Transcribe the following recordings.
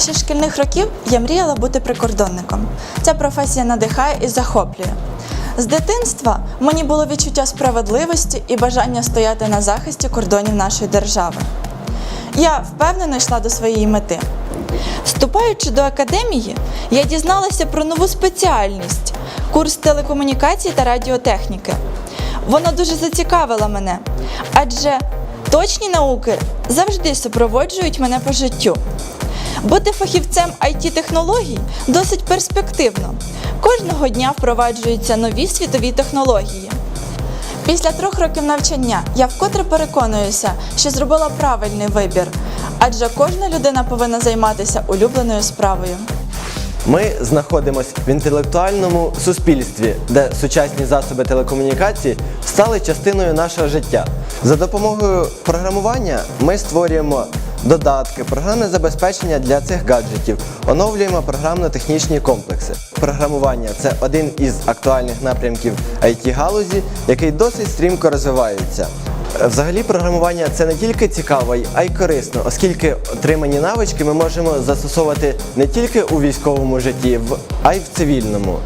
Ще шкільних років я мріяла бути прикордонником. Ця професія надихає і захоплює. З дитинства мені було відчуття справедливості і бажання стояти на захисті кордонів нашої держави. Я впевнено йшла до своєї мети. Вступаючи до академії, я дізналася про нову спеціальність курс телекомунікації та радіотехніки. Воно дуже зацікавило мене, адже точні науки завжди супроводжують мене по життю. Бути фахівцем it технологій досить перспективно. Кожного дня впроваджуються нові світові технології. Після трьох років навчання я вкотре переконуюся, що зробила правильний вибір, адже кожна людина повинна займатися улюбленою справою. Ми знаходимося в інтелектуальному суспільстві, де сучасні засоби телекомунікації стали частиною нашого життя. За допомогою програмування ми створюємо додатки, програмне забезпечення для цих гаджетів, оновлюємо програмно-технічні комплекси. Програмування це один із актуальних напрямків it галузі, який досить стрімко розвивається. Взагалі, програмування це не тільки цікаво, а й корисно, оскільки отримані навички ми можемо застосовувати не тільки у військовому житті, а й в цивільному.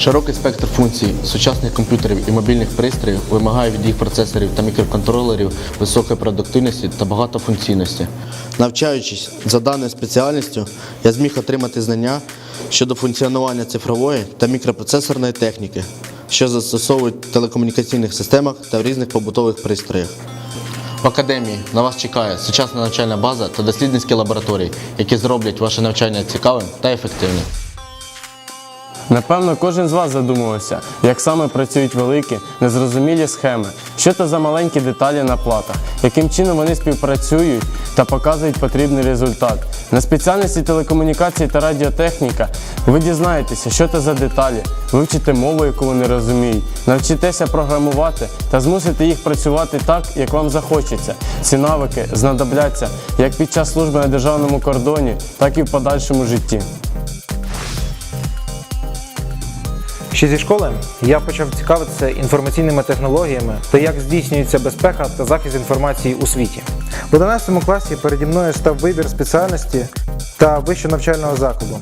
Широкий спектр функцій сучасних комп'ютерів і мобільних пристроїв вимагає від їх процесорів та мікроконтролерів високої продуктивності та багатофункційності. Навчаючись за даною спеціальністю, я зміг отримати знання щодо функціонування цифрової та мікропроцесорної техніки, що застосовують в телекомунікаційних системах та в різних побутових пристроях. В академії на вас чекає сучасна навчальна база та дослідницькі лабораторії, які зроблять ваше навчання цікавим та ефективним. Напевно, кожен з вас задумувався, як саме працюють великі, незрозумілі схеми, що це за маленькі деталі на платах, яким чином вони співпрацюють та показують потрібний результат. На спеціальності телекомунікації та радіотехніка ви дізнаєтеся, що це за деталі, вивчите мову, яку вони розуміють, навчитеся програмувати та змусите їх працювати так, як вам захочеться. Ці навики знадобляться як під час служби на державному кордоні, так і в подальшому житті. Ще зі школи я почав цікавитися інформаційними технологіями та як здійснюється безпека та захист інформації у світі. В 11 класі переді мною став вибір спеціальності та вищого навчального закладу.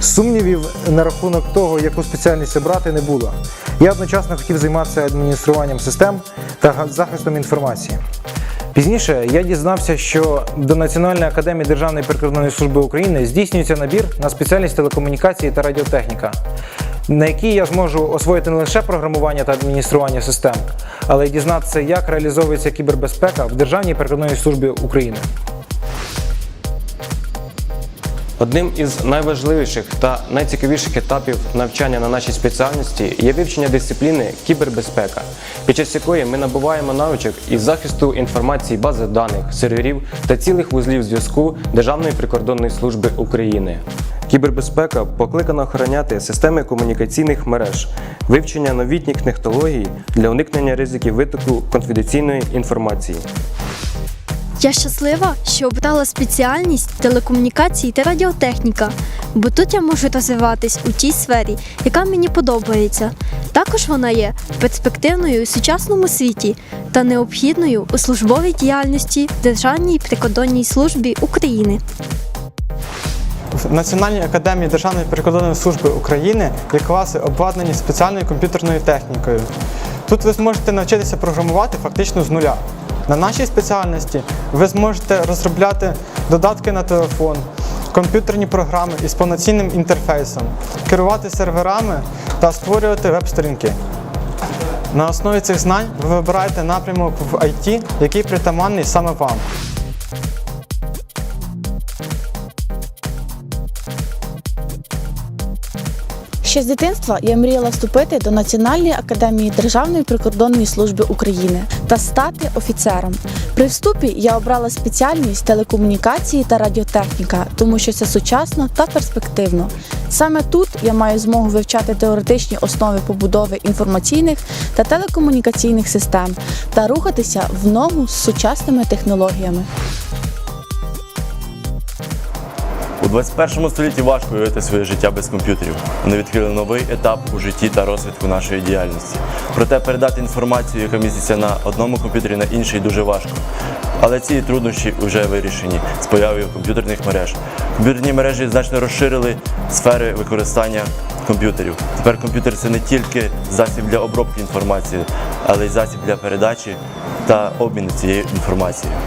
Сумнівів на рахунок того, яку спеціальність обрати, не було. Я одночасно хотів займатися адмініструванням систем та захистом інформації. Пізніше я дізнався, що до Національної академії Державної прикордонної служби України здійснюється набір на спеціальність телекомунікації та радіотехніка, на якій я зможу освоїти не лише програмування та адміністрування систем, але й дізнатися, як реалізовується кібербезпека в Державній прикордонній службі України. Одним із найважливіших та найцікавіших етапів навчання на нашій спеціальності є вивчення дисципліни кібербезпека, під час якої ми набуваємо навичок із захисту інформації бази даних, серверів та цілих вузлів зв'язку Державної прикордонної служби України. Кібербезпека покликана охороняти системи комунікаційних мереж, вивчення новітніх технологій для уникнення ризиків витоку конфіденційної інформації. Я щаслива, що обрала спеціальність телекомунікації та радіотехніка, бо тут я можу розвиватись у тій сфері, яка мені подобається. Також вона є перспективною у сучасному світі та необхідною у службовій діяльності Державній прикордонній службі України. В Національній академії Державної прикордонної служби України є класи обладнані спеціальною комп'ютерною технікою. Тут ви зможете навчитися програмувати фактично з нуля. На нашій спеціальності ви зможете розробляти додатки на телефон, комп'ютерні програми із повноцінним інтерфейсом, керувати серверами та створювати веб-сторінки. На основі цих знань ви вибираєте напрямок в IT, який притаманний саме вам. Ще з дитинства я мріяла вступити до Національної академії Державної прикордонної служби України та стати офіцером. При вступі я обрала спеціальність телекомунікації та радіотехніка, тому що це сучасно та перспективно. Саме тут я маю змогу вивчати теоретичні основи побудови інформаційних та телекомунікаційних систем та рухатися в ногу з сучасними технологіями. У 21 столітті важко уявити своє життя без комп'ютерів. Вони відкрили новий етап у житті та розвитку нашої діяльності. Проте передати інформацію, яка міститься на одному комп'ютері, на інший дуже важко. Але ці труднощі вже вирішені з появою комп'ютерних мереж. Комп'ютерні мережі значно розширили сфери використання комп'ютерів. Тепер комп'ютер це не тільки засіб для обробки інформації, але й засіб для передачі та обміну цією інформацією.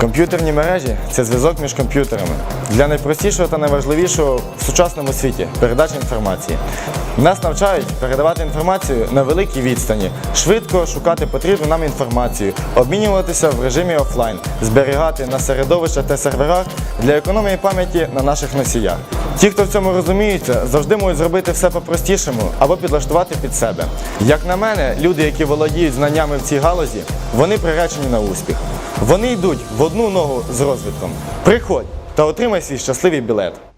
Комп'ютерні мережі це зв'язок між комп'ютерами для найпростішого та найважливішого в сучасному світі передачі інформації. Нас навчають передавати інформацію на великій відстані, швидко шукати потрібну нам інформацію, обмінюватися в режимі офлайн, зберігати на середовищах та серверах для економії пам'яті на наших носіях. Ті, хто в цьому розуміються, завжди можуть зробити все по-простішому або підлаштувати під себе. Як на мене, люди, які володіють знаннями в цій галузі, вони приречені на успіх. Вони йдуть в одну ногу з розвитком. Приходь та отримай свій щасливий білет.